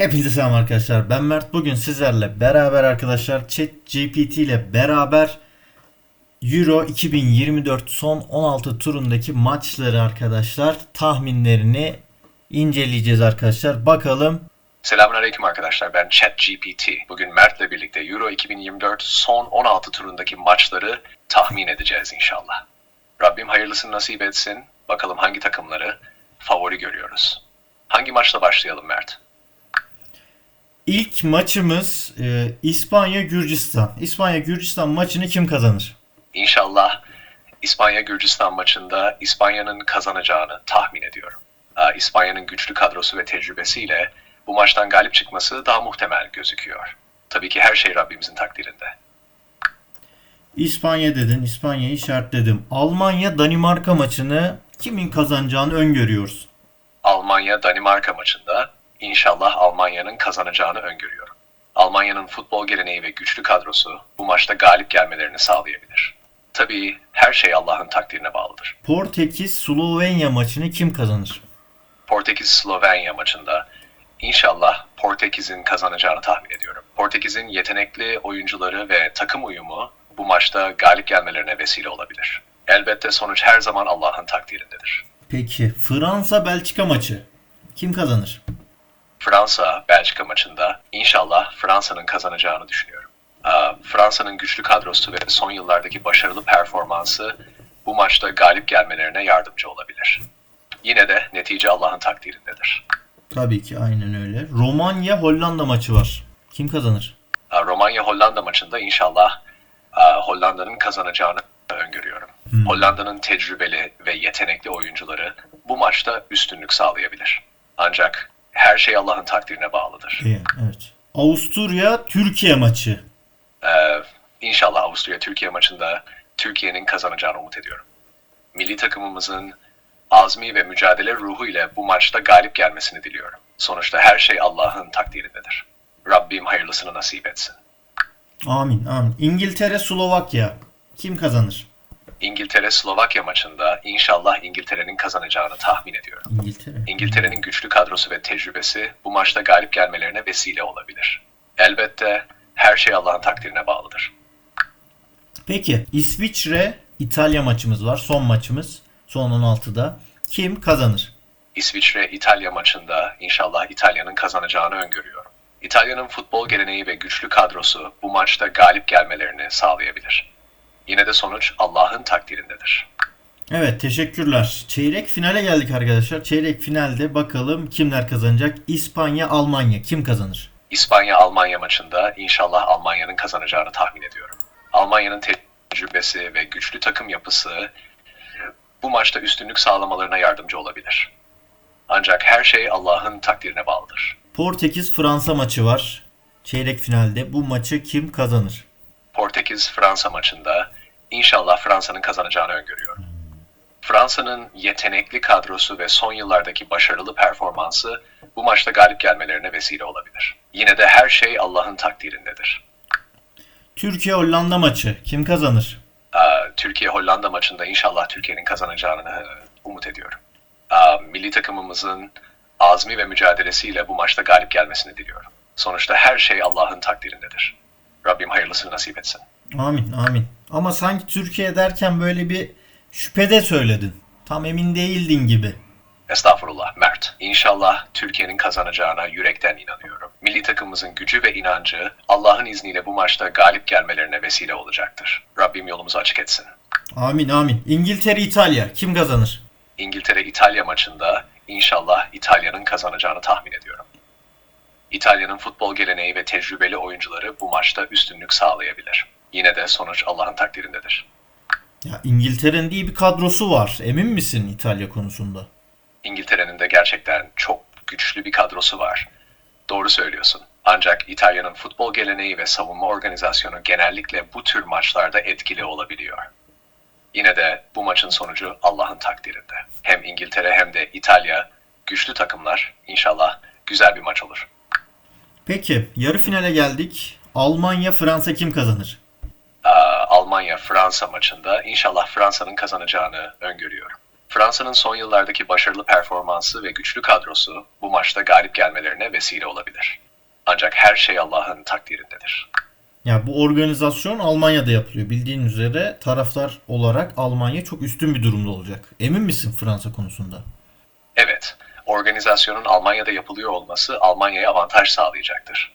Hepinize selam arkadaşlar. Ben Mert. Bugün sizlerle beraber arkadaşlar Chat GPT ile beraber Euro 2024 son 16 turundaki maçları arkadaşlar tahminlerini inceleyeceğiz arkadaşlar. Bakalım Selamünaleyküm arkadaşlar. Ben ChatGPT. Bugün Mert'le birlikte Euro 2024 son 16 turundaki maçları tahmin edeceğiz inşallah. Rabbim hayırlısını nasip etsin. Bakalım hangi takımları favori görüyoruz. Hangi maçla başlayalım Mert? İlk maçımız e, İspanya Gürcistan. İspanya Gürcistan maçını kim kazanır? İnşallah İspanya-Gürcistan maçında İspanya'nın kazanacağını tahmin ediyorum. Aa, İspanya'nın güçlü kadrosu ve tecrübesiyle bu maçtan galip çıkması daha muhtemel gözüküyor. Tabii ki her şey Rabbimizin takdirinde. İspanya dedin. İspanya'yı işaretledim. Almanya Danimarka maçını kimin kazanacağını öngörüyoruz. Almanya-Danimarka maçında inşallah Almanya'nın kazanacağını öngörüyorum. Almanya'nın futbol geleneği ve güçlü kadrosu bu maçta galip gelmelerini sağlayabilir. Tabii her şey Allah'ın takdirine bağlıdır. Portekiz Slovenya maçını kim kazanır? Portekiz-Slovenya maçında inşallah Portekiz'in kazanacağını tahmin ediyorum. Portekiz'in yetenekli oyuncuları ve takım uyumu bu maçta galip gelmelerine vesile olabilir. Elbette sonuç her zaman Allah'ın takdirindedir. Peki Fransa Belçika maçı kim kazanır? Fransa-Belçika maçında inşallah Fransa'nın kazanacağını düşünüyorum. Aa, Fransa'nın güçlü kadrosu ve son yıllardaki başarılı performansı bu maçta galip gelmelerine yardımcı olabilir. Yine de netice Allah'ın takdirindedir. Tabii ki aynen öyle. Romanya Hollanda maçı var. Kim kazanır? Aa, Romanya-Hollanda maçında inşallah aa, Hollanda'nın kazanacağını öngörüyorum. Hollanda'nın tecrübeli ve yetenekli oyuncuları bu maçta üstünlük sağlayabilir. Ancak her şey Allah'ın takdirine bağlıdır. Evet. Avusturya Türkiye maçı. Ee, inşallah Avusturya-Türkiye maçında Türkiye'nin kazanacağını umut ediyorum. Milli takımımızın azmi ve mücadele ruhu ile bu maçta galip gelmesini diliyorum. Sonuçta her şey Allah'ın takdirindedir. Rabbim hayırlısını nasip etsin. Amin amin. İngiltere Slovakya. Kim kazanır? İngiltere-Slovakya maçında inşallah İngiltere'nin kazanacağını tahmin ediyorum. İngiltere. İngiltere'nin güçlü kadrosu ve tecrübesi bu maçta galip gelmelerine vesile olabilir. Elbette her şey Allah'ın takdirine bağlıdır. Peki İsviçre İtalya maçımız var. Son maçımız. Son 16'da. Kim kazanır? İsviçre-İtalya maçında inşallah İtalya'nın kazanacağını öngörüyorum. İtalya'nın futbol geleneği ve güçlü kadrosu bu maçta galip gelmelerini sağlayabilir. Yine de sonuç Allah'ın takdirindedir. Evet teşekkürler. Çeyrek finale geldik arkadaşlar. Çeyrek finalde bakalım kimler kazanacak? İspanya Almanya kim kazanır? İspanya-Almanya maçında inşallah Almanya'nın kazanacağını tahmin ediyorum. Almanya'nın tecrübesi ve güçlü takım yapısı bu maçta üstünlük sağlamalarına yardımcı olabilir. Ancak her şey Allah'ın takdirine bağlıdır. Portekiz Fransa maçı var. Çeyrek finalde bu maçı kim kazanır? Portekiz-Fransa maçında inşallah Fransa'nın kazanacağını öngörüyorum. Fransa'nın yetenekli kadrosu ve son yıllardaki başarılı performansı bu maçta galip gelmelerine vesile olabilir. Yine de her şey Allah'ın takdirindedir. Türkiye Hollanda maçı kim kazanır? Aa, Türkiye-Hollanda maçında inşallah Türkiye'nin kazanacağını e, umut ediyorum. Aa, milli takımımızın azmi ve mücadelesiyle bu maçta galip gelmesini diliyorum. Sonuçta her şey Allah'ın takdirindedir. Rabbim hayırlısını nasip etsin. Amin amin. Ama sanki Türkiye derken böyle bir şüphede söyledin. Tam emin değildin gibi. Estağfurullah Mert. İnşallah Türkiye'nin kazanacağına yürekten inanıyorum. Milli takımımızın gücü ve inancı Allah'ın izniyle bu maçta galip gelmelerine vesile olacaktır. Rabbim yolumuzu açık etsin. Amin amin. İngiltere İtalya kim kazanır? İngiltere-İtalya maçında inşallah İtalya'nın kazanacağını tahmin ediyorum. İtalya'nın futbol geleneği ve tecrübeli oyuncuları bu maçta üstünlük sağlayabilir. Yine de sonuç Allah'ın takdirindedir. Ya İngiltere'nin iyi bir kadrosu var. Emin misin İtalya konusunda? İngiltere'nin de gerçekten çok güçlü bir kadrosu var. Doğru söylüyorsun. Ancak İtalya'nın futbol geleneği ve savunma organizasyonu genellikle bu tür maçlarda etkili olabiliyor. Yine de bu maçın sonucu Allah'ın takdirinde. Hem İngiltere hem de İtalya güçlü takımlar. İnşallah güzel bir maç olur. Peki yarı finale geldik. Almanya Fransa kim kazanır? Almanya-Fransa maçında inşallah Fransa'nın kazanacağını öngörüyorum. Fransa'nın son yıllardaki başarılı performansı ve güçlü kadrosu bu maçta galip gelmelerine vesile olabilir. Ancak her şey Allah'ın takdirindedir. Ya bu organizasyon Almanya'da yapılıyor. Bildiğin üzere taraftar olarak Almanya çok üstün bir durumda olacak. Emin misin Fransa konusunda? Evet, organizasyonun Almanya'da yapılıyor olması Almanya'ya avantaj sağlayacaktır.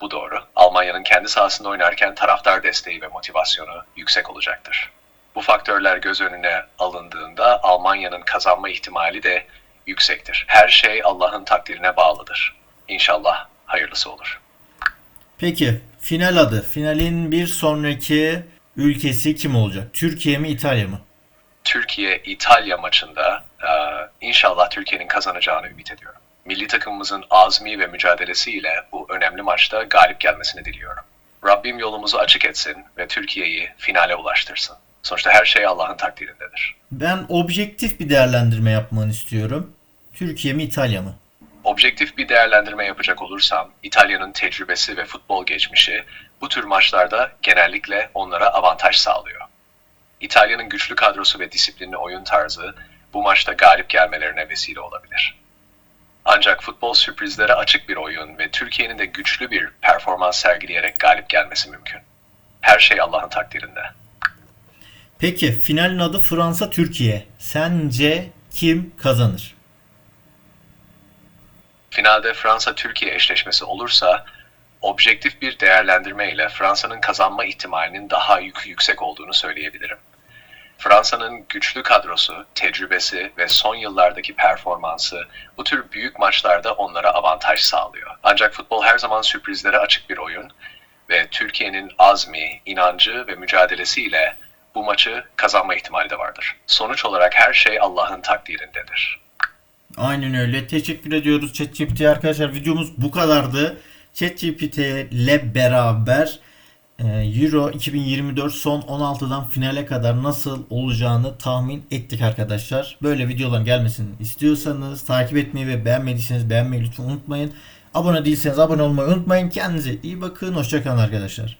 Bu doğru. Almanya'nın kendi sahasında oynarken taraftar desteği ve motivasyonu yüksek olacaktır. Bu faktörler göz önüne alındığında Almanya'nın kazanma ihtimali de yüksektir. Her şey Allah'ın takdirine bağlıdır. İnşallah hayırlısı olur. Peki final adı. Finalin bir sonraki ülkesi kim olacak? Türkiye mi İtalya mı? Türkiye-İtalya maçında e, inşallah Türkiye'nin kazanacağını ümit ediyorum. Milli takımımızın azmi ve mücadelesiyle bu önemli maçta galip gelmesini diliyorum. Rabbim yolumuzu açık etsin ve Türkiye'yi finale ulaştırsın. Sonuçta her şey Allah'ın takdirindedir. Ben objektif bir değerlendirme yapmanı istiyorum. Türkiye mi İtalya mı? Objektif bir değerlendirme yapacak olursam, İtalya'nın tecrübesi ve futbol geçmişi bu tür maçlarda genellikle onlara avantaj sağlıyor. İtalya'nın güçlü kadrosu ve disiplinli oyun tarzı bu maçta galip gelmelerine vesile olabilir. Ancak futbol sürprizlere açık bir oyun ve Türkiye'nin de güçlü bir performans sergileyerek galip gelmesi mümkün. Her şey Allah'ın takdirinde. Peki finalin adı Fransa Türkiye. Sence kim kazanır? Finalde Fransa-Türkiye eşleşmesi olursa objektif bir değerlendirme ile Fransa'nın kazanma ihtimalinin daha yük yüksek olduğunu söyleyebilirim. Fransa'nın güçlü kadrosu, tecrübesi ve son yıllardaki performansı bu tür büyük maçlarda onlara avantaj sağlıyor. Ancak futbol her zaman sürprizlere açık bir oyun ve Türkiye'nin azmi, inancı ve mücadelesiyle bu maçı kazanma ihtimali de vardır. Sonuç olarak her şey Allah'ın takdirindedir. Aynen öyle. Teşekkür ediyoruz ChatGPT arkadaşlar. Videomuz bu kadardı. ChatGPT ile beraber Euro 2024 son 16'dan finale kadar nasıl olacağını tahmin ettik arkadaşlar. Böyle videoların gelmesini istiyorsanız takip etmeyi ve beğenmediyseniz beğenmeyi lütfen unutmayın. Abone değilseniz abone olmayı unutmayın. Kendinize iyi bakın. Hoşçakalın arkadaşlar.